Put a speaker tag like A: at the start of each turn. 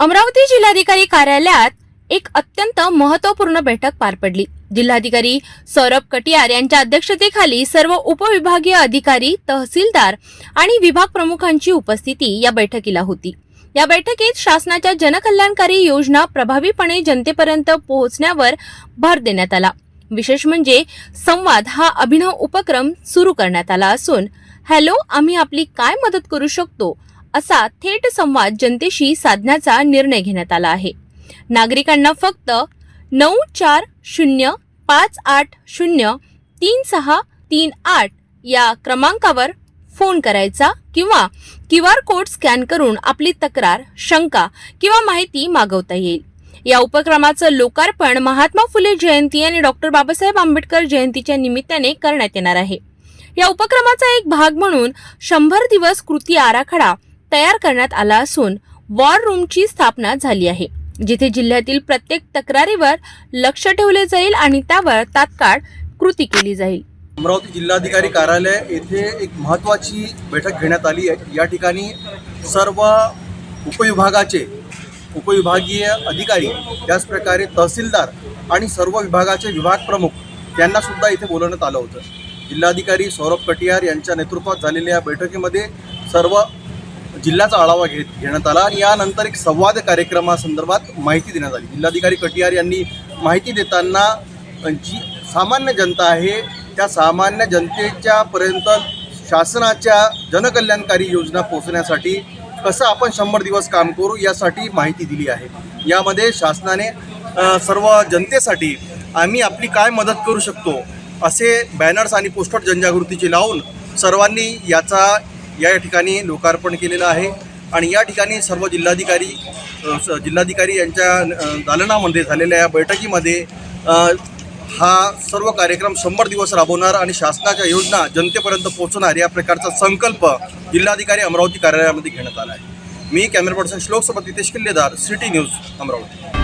A: अमरावती जिल्हाधिकारी कार्यालयात एक अत्यंत महत्त्वपूर्ण बैठक पार पडली. जिल्हाधिकारी सौरभ कटियार यांच्या अध्यक्षतेखाली सर्व उपविभागीय अधिकारी तहसीलदार आणि विभाग प्रमुखांची उपस्थिती या बैठकीला होती. या बैठकीत शासनाच्या जनकल्याणकारी योजना प्रभावीपणे जनतेपर्यंत पोहोचण्यावर भर देण्यात आला. विशेष म्हणजे संवाद हा अभिनव उपक्रम सुरू करण्यात आला असून हॅलो आम्ही आपली काय मदत करू शकतो असा थेट संवाद जनतेशी साधण्याचा निर्णय घेण्यात आला आहे. नागरिकांना फक्त नऊ चार शून्य पाच आठ शून्य तीन सहा तीन आठ या क्रमांकावर फोन करायचा किंवा क्यू आर कोड स्कॅन करून आपली तक्रार शंका किंवा माहिती मागवता येईल. या उपक्रमाचं लोकार्पण महात्मा फुले जयंती आणि डॉक्टर बाबासाहेब आंबेडकर जयंतीच्या निमित्ताने करण्यात येणार आहे. या उपक्रमाचा एक भाग म्हणून शंभर दिवस कृती आराखडा तयार करण्यात आला असून वॉर रूमची स्थापना झाली आहे जिथे जिल्ह्यातील प्रत्येक तक्रारीवर लक्ष ठेवले जाईल आणि त्यावर तात्काळ कृती केली जाईल.
B: अमरावती जिल्हाधिकारी कार्यालय येथे एक महत्त्वाची बैठक घेण्यात आली आहे. या ठिकाणी सर्व उपविभागाचे उपविभागीय अधिकारी त्याचप्रकारे तहसीलदार आणि सर्व विभागाचे विभाग प्रमुख यांना सुद्धा इथे बोलवण्यात आलं होतं. जिल्हाधिकारी सौरभ कटियार यांच्या नेतृत्वात झालेल्या या बैठकीमध्ये सर्व जिल्ह्याचा आढावा घेत घेण्यात आला आणि यानंतर एक संवाद कार्यक्रमासंदर्भात माहिती देण्यात आली. जिल्हाधिकारी कटियार यांनी माहिती देताना जी सामान्य जनता आहे त्या सामान्य जनतेच्या पर्यंत शासनाच्या जनकल्याणकारी योजना पोहोचण्यासाठी कसं आपण शंभर दिवस काम करू यासाठी माहिती दिली आहे. यामध्ये शासनाने सर्व जनतेसाठी आम्ही आपली काय मदत करू शकतो असे बॅनर्स आणि पोस्टर जनजागृतीचे लावून सर्वांनी याचा या ठिकाणी लोकार्पण केलेलं आहे. आणि या ठिकाणी सर्व जिल्हाधिकारी स- जिल्हाधिकारी यांच्या दालनामध्ये झालेल्या या बैठकीमध्ये हा सर्व कार्यक्रम शंभर दिवस राबवणार आणि शासनाच्या योजना जनतेपर्यंत पोहोचणार या प्रकारचा संकल्प जिल्हाधिकारी अमरावती कार्यालयामध्ये घेण्यात आला आहे. मी कॅमेरा पर्सन श्लोकसोबत नितेश किल्लेदार सिटी न्यूज अमरावती.